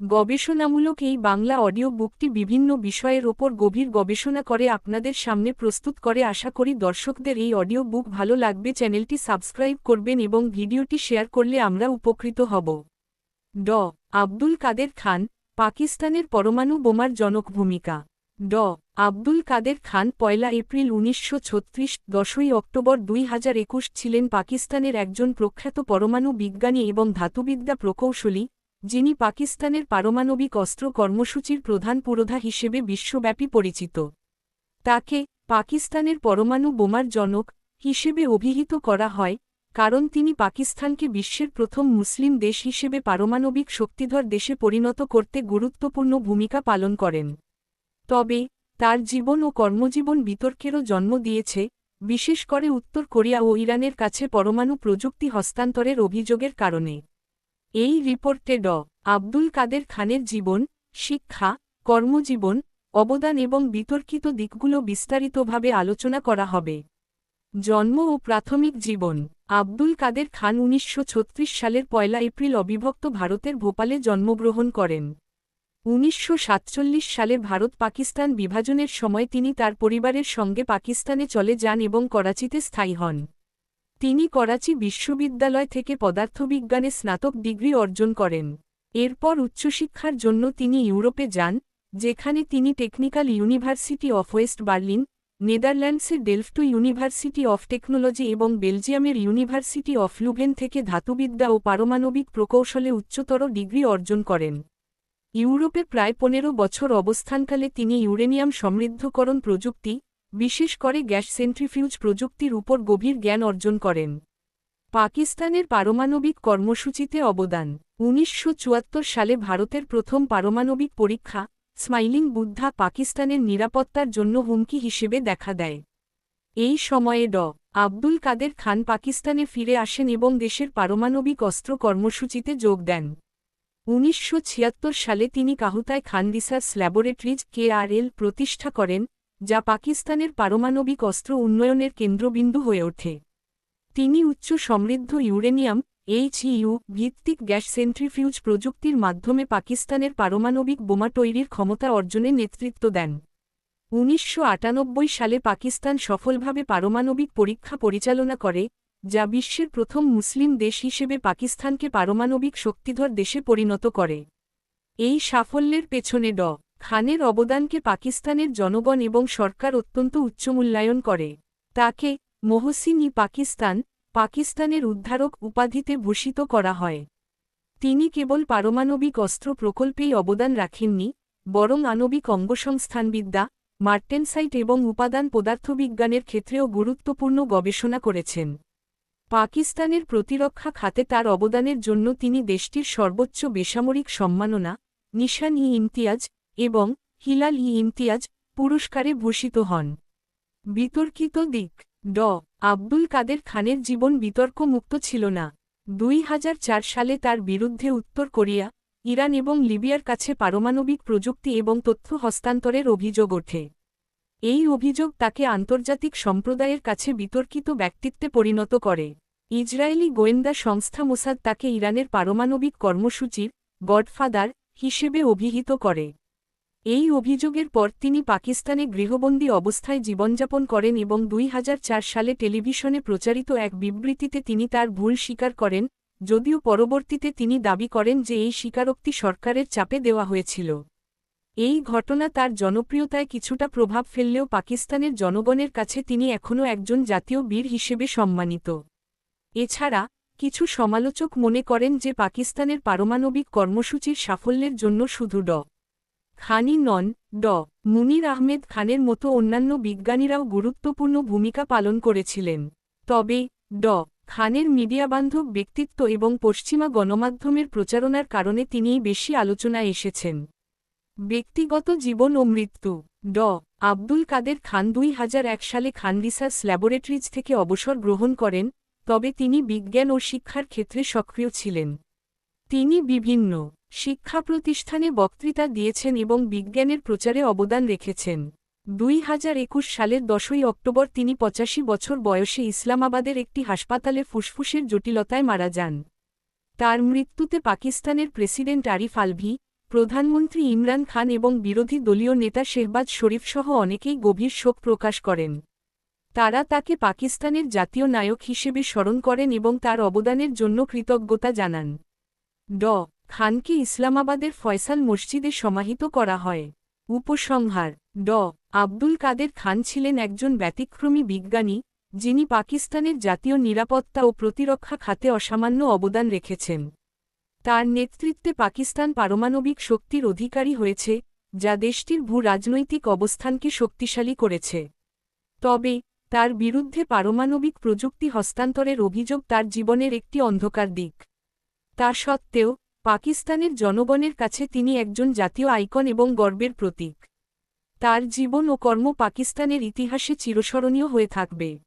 গবেষণামূলক এই বাংলা অডিও বুকটি বিভিন্ন বিষয়ের ওপর গভীর গবেষণা করে আপনাদের সামনে প্রস্তুত করে। আশা করি দর্শকদের এই অডিও বুক ভালো লাগবে। চ্যানেলটি সাবস্ক্রাইব করবেন এবং ভিডিওটি শেয়ার করলে আমরা উপকৃত হব। ড. আব্দুল কাদের খান, পাকিস্তানের পরমাণু বোমার জনক ভূমিকা। ড. আব্দুল কাদের খান পয়লা এপ্রিল উনিশশো ছত্রিশ, দশই অক্টোবর দুই হাজার একুশ ছিলেন পাকিস্তানের একজন প্রখ্যাত পরমাণু বিজ্ঞানী এবং ধাতুবিদ্যা প্রকৌশলী। যিনি পাকিস্তানের পারমাণবিক অস্ত্র কর্মসূচির প্রধান পুরোধা হিসেবে বিশ্বব্যাপী পরিচিত। তাকে পাকিস্তানের পরমাণু বোমার জনক হিসেবে অভিহিত করা হয়, কারণ তিনি পাকিস্তানকে বিশ্বের প্রথম মুসলিম দেশ হিসেবে পারমাণবিক শক্তিধর দেশে পরিণত করতে গুরুত্বপূর্ণ ভূমিকা পালন করেন। তবে, তার জীবন ও কর্মজীবন বিতর্কেরও জন্ম দিয়েছে, বিশেষ করে উত্তর কোরিয়া ও ইরানের কাছে পরমাণু প্রযুক্তি হস্তান্তরের অভিযোগের কারণে। এই রিপোর্টে ড. আব্দুল কাদের খানের জীবন, শিক্ষা, কর্মজীবন, অবদান এবং বিতর্কিত দিকগুলো বিস্তারিতভাবে আলোচনা করা হবে। জন্ম ও প্রাথমিক জীবন, আব্দুল কাদের খান উনিশশো ছত্রিশ সালের পয়লা এপ্রিল অবিভক্ত ভারতের ভোপালে জন্মগ্রহণ করেন। উনিশশো সাতচল্লিশ সালে ভারত পাকিস্তান বিভাজনের সময় তিনি তার পরিবারের সঙ্গে পাকিস্তানে চলে যান এবং করাচিতে স্থায়ী হন। তিনি করাচি বিশ্ববিদ্যালয় থেকে পদার্থবিজ্ঞানে স্নাতক ডিগ্রি অর্জন করেন। এরপর উচ্চশিক্ষার জন্য তিনি ইউরোপে যান, যেখানে তিনি technical university of West Berlin নেদারল্যান্ডসের ডেলফটো ইউনিভার্সিটি অফ টেকনোলজি এবং বেলজিয়ামের ইউনিভার্সিটি অফ লুভেন থেকে ধাতুবিদ্যা ও পারমাণবিক প্রকৌশলে উচ্চতর ডিগ্রি অর্জন করেন। ইউরোপে প্রায় পনেরো বছর অবস্থানকালে তিনি ইউরেনিয়াম সমৃদ্ধকরণ প্রযুক্তি বিশেষ করে গ্যাস সেন্ট্রিফিউজ প্রযুক্তির উপর গভীর জ্ঞান অর্জন করেন। পাকিস্তানের পারমাণবিক কর্মসূচিতে অবদান। উনিশশো চুয়াত্তর সালে ভারতের প্রথম পারমাণবিক পরীক্ষা, স্মাইলিং বুদ্ধা পাকিস্তানের নিরাপত্তার জন্য হুমকি হিসেবে দেখা দেয়। এই সময়ে ড. আব্দুল কাদের খান পাকিস্তানে ফিরে আসেন এবং দেশের পারমাণবিক অস্ত্র কর্মসূচিতে যোগ দেন। উনিশশো ছিয়াত্তর সালে তিনি কাহুতায় খান রিসার্চ ল্যাবরেটরিজ কেআরএল প্রতিষ্ঠা করেন যা পাকিস্তানের পারমাণবিক অস্ত্র উন্নয়নের কেন্দ্রবিন্দু হয়ে ওঠে। তিনি উচ্চ সমৃদ্ধ ইউরেনিয়াম এইচইউ ভিত্তিক গ্যাস সেন্ট্রিফিউজ প্রযুক্তির মাধ্যমে পাকিস্তানের পারমাণবিক বোমা তৈরির ক্ষমতা অর্জনে নেতৃত্ব দেন। উনিশশো আটানব্বই সালে পাকিস্তান সফলভাবে পারমাণবিক পরীক্ষা পরিচালনা করে, যা বিশ্বের প্রথম মুসলিম দেশ হিসেবে পাকিস্তানকে পারমাণবিক শক্তিধর দেশে পরিণত করে। এই সাফল্যের পেছনে ড। খানের অবদানকে পাকিস্তানের জনগণ এবং সরকার অত্যন্ত উচ্চমূল্যায়ন করে। তাকে মহসিন ই পাকিস্তান, পাকিস্তানের উদ্ধারক উপাধিতে ভূষিত করা হয়। তিনি কেবল পারমাণবিক অস্ত্র প্রকল্পেই অবদান রাখেননি, বরং আণবিক অঙ্গসংস্থানবিদ্যা, মার্টেনসাইট এবং উপাদান পদার্থবিজ্ঞানের ক্ষেত্রেও গুরুত্বপূর্ণ গবেষণা করেছেন। পাকিস্তানের প্রতিরক্ষা খাতে তার অবদানের জন্য তিনি দেশটির সর্বোচ্চ বেসামরিক সম্মাননা নিশান ই ইমতিয়াজ এবং হিলাল ই ইমতিয়াজ পুরস্কারে ভূষিত হন। বিতর্কিত দিক, ড. আব্দুল কাদের খানের জীবন বিতর্কমুক্ত ছিল না। দুই হাজার চার সালে তার বিরুদ্ধে উত্তর কোরিয়া, ইরান এবং লিবিয়ার কাছে পারমাণবিক প্রযুক্তি এবং তথ্য হস্তান্তরের অভিযোগ ওঠে। এই অভিযোগ তাকে আন্তর্জাতিক সম্প্রদায়ের কাছে বিতর্কিত ব্যক্তিত্বে পরিণত করে। ইসরায়েলি গোয়েন্দা সংস্থা মোসাদ তাকে ইরানের পারমাণবিক কর্মসূচির গডফাদার হিসেবে অভিহিত করে। এই অভিযোগের পর তিনি পাকিস্তানে গৃহবন্দী অবস্থায় জীবনযাপন করেন এবং দুই হাজার চার সালে টেলিভিশনে প্রচারিত এক বিবৃতিতে তিনি তার ভুল স্বীকার করেন, যদিও পরবর্তীতে তিনি দাবি করেন যে এই স্বীকারোক্তি সরকারের চাপে দেওয়া হয়েছিল। এই ঘটনা তার জনপ্রিয়তায় কিছুটা প্রভাব ফেললেও পাকিস্তানের জনগণের কাছে তিনি এখনও একজন জাতীয় বীর হিসেবে সম্মানিত। এছাড়া, কিছু সমালোচক মনে করেন যে পাকিস্তানের পারমাণবিক কর্মসূচির সাফল্যের জন্য শুধু ড খানি নন, ড। মুনির আহমেদ খানের মতো অন্যান্য বিজ্ঞানীরাও গুরুত্বপূর্ণ ভূমিকা পালন করেছিলেন। তবে, ড। খানের মিডিয়াবান্ধব ব্যক্তিত্ব এবং পশ্চিমা গণমাধ্যমের প্রচারণার কারণে তিনিই বেশি আলোচনায় এসেছেন। ব্যক্তিগত জীবন ও মৃত্যু, ড। আব্দুল কাদের খান দুই হাজার এক সালে খান রিসার্চ ল্যাবরেটরিজ থেকে অবসর গ্রহণ করেন, তবে তিনি বিজ্ঞান ও শিক্ষার ক্ষেত্রে সক্রিয় ছিলেন। তিনি বিভিন্ন শিক্ষা প্রতিষ্ঠানে বক্তৃতা দিয়েছেন এবং বিজ্ঞানের প্রচারে অবদান রেখেছেন। দুই হাজার একুশ সালের দশই অক্টোবর তিনি পঁচাশি বছর বয়সে ইসলামাবাদের একটি হাসপাতালে ফুসফুসের জটিলতায় মারা যান। তার মৃত্যুতে পাকিস্তানের প্রেসিডেন্ট আরিফ আলভি, প্রধানমন্ত্রী ইমরান খান এবং বিরোধী দলীয় নেতা শেহবাজ শরীফসহ অনেকেই গভীর শোক প্রকাশ করেন। তারা তাকে পাকিস্তানের জাতীয় নায়ক হিসেবে স্মরণ করেন এবং তার অবদানের জন্য কৃতজ্ঞতা জানান। ড খানকে ইসলামাবাদের ফয়সাল মসজিদে সমাহিত করা হয়। উপসংহার, ড. আব্দুল কাদের খান ছিলেন একজন ব্যতিক্রমী বিজ্ঞানী, যিনি পাকিস্তানের জাতীয় নিরাপত্তা ও প্রতিরক্ষা খাতে অসামান্য অবদান রেখেছেন। তার নেতৃত্বে পাকিস্তান পারমাণবিক শক্তির অধিকারী হয়েছে, যা দেশটির ভূ রাজনৈতিক অবস্থানকে শক্তিশালী করেছে। তবে, তার বিরুদ্ধে পারমাণবিক প্রযুক্তি হস্তান্তরের অভিযোগ তার জীবনের একটি অন্ধকার দিক। তা সত্ত্বেও পাকিস্তানের জনগণের কাছে তিনি একজন জাতীয় আইকন এবং গর্বের প্রতীক। তার জীবন ও কর্ম পাকিস্তানের ইতিহাসে চিরস্মরণীয় হয়ে থাকবে।